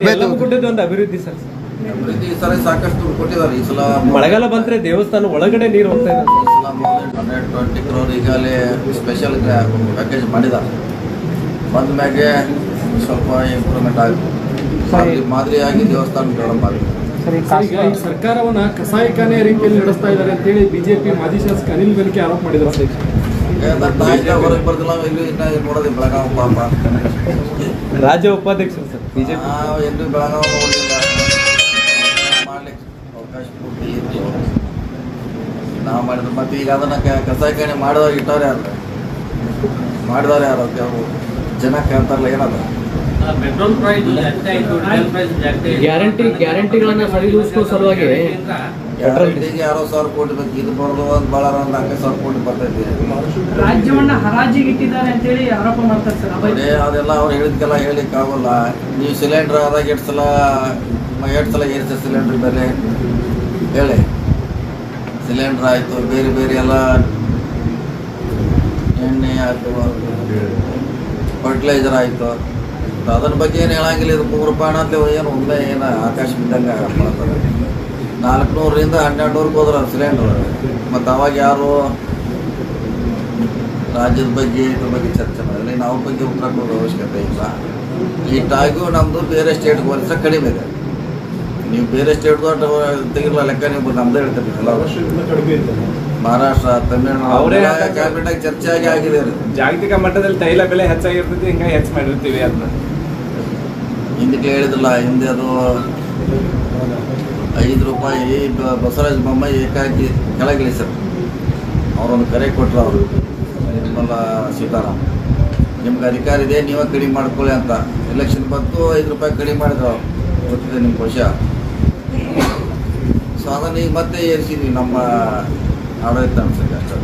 ಒಂದು ಅಭಿವೃದ್ಧಿ ಸರ್. ಅಭಿವೃದ್ಧಿ ಸಲ ಸಾಕಷ್ಟು ಕೊಟ್ಟಿದ್ದಾರೆ ಈ ಸಲ ಮಳೆಗಾಲ ಬಂದ್ರೆ ದೇವಸ್ಥಾನ ಒಳಗಡೆ ನೀರು ಹೋಗ್ತಾ ಇದೆ. ಈ ಸಲ ಹಂಡ್ರೆಡ್ ಟ್ವೆಂಟಿ ಕ್ರೋರ್ ಈಗಾಗಲೇ ಸ್ಪೆಷಲ್ ಪ್ಯಾಕೇಜ್ ಮಾಡಿದ್ದಾರೆ ಬಂದ ಮ್ಯಾಗೆ ಸ್ವಲ್ಪ ಇಂಪ್ರೂವ್ಮೆಂಟ್ ಆಗುತ್ತೆ. ಮಾದರಿ ಮಾದರಿಯಾಗಿ ದೇವಸ್ಥಾನ ಪ್ರಾರಂಭ ಆಗುತ್ತೆ. ಸರ್, ಈಗ ಸರ್ಕಾರವನ್ನ ಕಸಾಯಿಖಾನೆ ರೀತಿಯಲ್ಲಿ ನಡೆಸ್ತಾ ಇದ್ದಾರೆ ಅಂತೇಳಿ ಬಿಜೆಪಿ ಮಾಜಿ ಶಾಸಕ ಅನಿಲ್ ಬೆಲ್ಕೆ ಆರೋಪ ಮಾಡಿದ್ರು ಹೊರಗೆ ಬರ್ದಿಲ್ಲ ಇಲ್ಲಿ ಇನ್ನ ನೋಡೋದು ಬೆಳಗಾವಿ ಪಾಪ. ರಾಜ್ಯ ಉಪಾಧ್ಯಕ್ಷರು ಸರ್. ಬಿಜೆಪಿ? ನಾವು ಎಲ್ಲೂ ಬೆಳಗಾವಿ ನೋಡಲಿಲ್ಲ ಮಾಡ್ಲಿಕ್ಕೆ ಅವಕಾಶ ಪೂರ್ತಿ ಇತ್ತು ನಾವು ಮಾಡಿದ್ರೆ ಮತ್ತೆ ಈಗ ಅದನ್ನ ಕ- ಕಸಾಯಿಖಾನೆ ಮಾಡಿದವ್ರು ಇಟ್ಟವ್ರು ಯಾರು? ಮಾಡಿದವ್ರು ಯಾರು? ಅದಕ್ಕೆ ಅವರು ಜನ ಕೇಳ್ತಾರಲ್ಲ ಏನದ. ಗ್ಯಾರಂಟಿ ಗ್ಯಾರಂಟಿಗಳನ್ನ ಸರಿದೂಗಿಸುವ ಸಲುವಾಗಿ ಗ್ಯಾರಂಟಿಗೆ ಯಾರೋ ಸಾವಿರ ಕೋಟಿ ಬೇಕು ಇದು ಬರೋದು ಒಂದು ಭಾಳ ಒಂದು ನಾಲ್ಕೈದು ಸಾವಿರ ಕೋಟಿ ಬರ್ತೈತಿ. ರಾಜ್ಯವನ್ನ ಹರಾಜಿಗೆ ಇಟ್ಟಿದ್ದಾರೆ ಅಂತೇಳಿ ಆರೋಪ ಮಾಡ್ತಾರೆ ಸರ್ ಅಭಯ್. ಅದೆಲ್ಲ ಅವ್ರು ಹೇಳಿದ್ಕೆಲ್ಲ ಹೇಳಿಕ್ಕೆ ಆಗೋಲ್ಲ ನೀವು ಸಿಲಿಂಡ್ರ್ ಆದಾಗ ಎಷ್ಟು ಸಲ ಎಷ್ಟು ಸಲ ಏರಿಸ ಸಿಲಿಂಡ್ರ್ ಬೆಲೆ ಹೇಳಿ. ಸಿಲಿಂಡ್ರ್ ಆಯಿತು ಬೇರೆ ಬೇರೆ ಎಲ್ಲ ಎಣ್ಣೆ ಆಯಿತು ಫರ್ಟಿಲೈಸರ್ ಆಯಿತು. ಅದ್ರ ಬಗ್ಗೆ ಏನು ಹೇಳಂಗಿಲ್ಲ ಇದು ಮೂರು ರೂಪಾಯಿ ಅಂತ ಏನು ಒಮ್ಮೆ ಏನು ಆಕಾಶ ಬಿದ್ದಂಗೆ ಮಾಡ್ತಾರೆ. ನಾಲ್ಕುನೂರರಿಂದ ಹನ್ನೆರಡು ನೂರಕ್ಕೆ ಸಿಲಿಂಡರ್ ಸಿಲಿಂಡ್ರ್ ಮತ್ತು ಅವಾಗ ಯಾರು ರಾಜ್ಯದ ಬಗ್ಗೆ ಇದ್ರ ಬಗ್ಗೆ ಚರ್ಚೆ ಮಾಡಿದ್ರೆ ನಾವು ಬಗ್ಗೆ ಉತ್ತರ ಕೊಡೋ ಅವಶ್ಯಕತೆ ಇಲ್ಲ. ಈ ಟಾಗು ನಮ್ಮದು ಬೇರೆ ಸ್ಟೇಟ್ಗೆ ಹೋಲಿಸ ಕಡಿಮೆ ಇದೆ. ನೀವು ಬೇರೆ ಸ್ಟೇಟ್ ತೆಗಿರಲ್ಲ ಲೆಕ್ಕ ನೀವು ನಮ್ದೇ ಹೇಳ್ತೀರಿ. ಎಲ್ಲ ಮಹಾರಾಷ್ಟ್ರ ಅವ್ರೇ ತಮಿಳುನಾಡು ಕ್ಯಾಬಿನೆಟ್ ಆಗಿ ಚರ್ಚೆ ಆಗಿ ಆಗಿದೆ ಜಾಗತಿಕ ಮಟ್ಟದಲ್ಲಿ ತೈಲ ಬೆಲೆ ಹೆಚ್ಚಾಗಿರ್ತೈತಿ ಹಿಂಗೆ ಹೆಚ್ಚು ಮಾಡಿರ್ತೀವಿ ಅದನ್ನ. ಹಿಂದಕ್ಕೆ ಹೇಳಿದಿಲ್ಲ ಹಿಂದೆ ಅದು ಐದು ರೂಪಾಯಿ ಬಸವರಾಜ ಬೊಮ್ಮಾಯಿ ಏಕಾಗಿ ಕೆಳಗಿಳಿಸರು ಅವರೊಂದು ಕರೆ ಕೊಟ್ಟರು ಅವರು. ನಿರ್ಮಲ ಸೀತಾರಾಮ್ ನಿಮ್ಗೆ ಅಧಿಕಾರ ಇದೆ, ನೀವೇ ಕಡಿಮೆ ಮಾಡ್ಕೊಳ್ಳಿ ಅಂತ. ಎಲೆಕ್ಷನ್ ಬಂತು ಐದು ರೂಪಾಯಿ ಕಡಿಮೆ ಮಾಡಿದ್ರು. ಗೊತ್ತಿದೆ ನಿಮ್ಮ ವಿಷಯ ಸೊ ಅದನ್ನ ಈಗ ಮತ್ತೆ ಏರಿಸಿದ್ವಿ ನಮ್ಮ ಆಡಳಿತ ಅನ್ಸುತ್ತೆ ಅಷ್ಟೇ.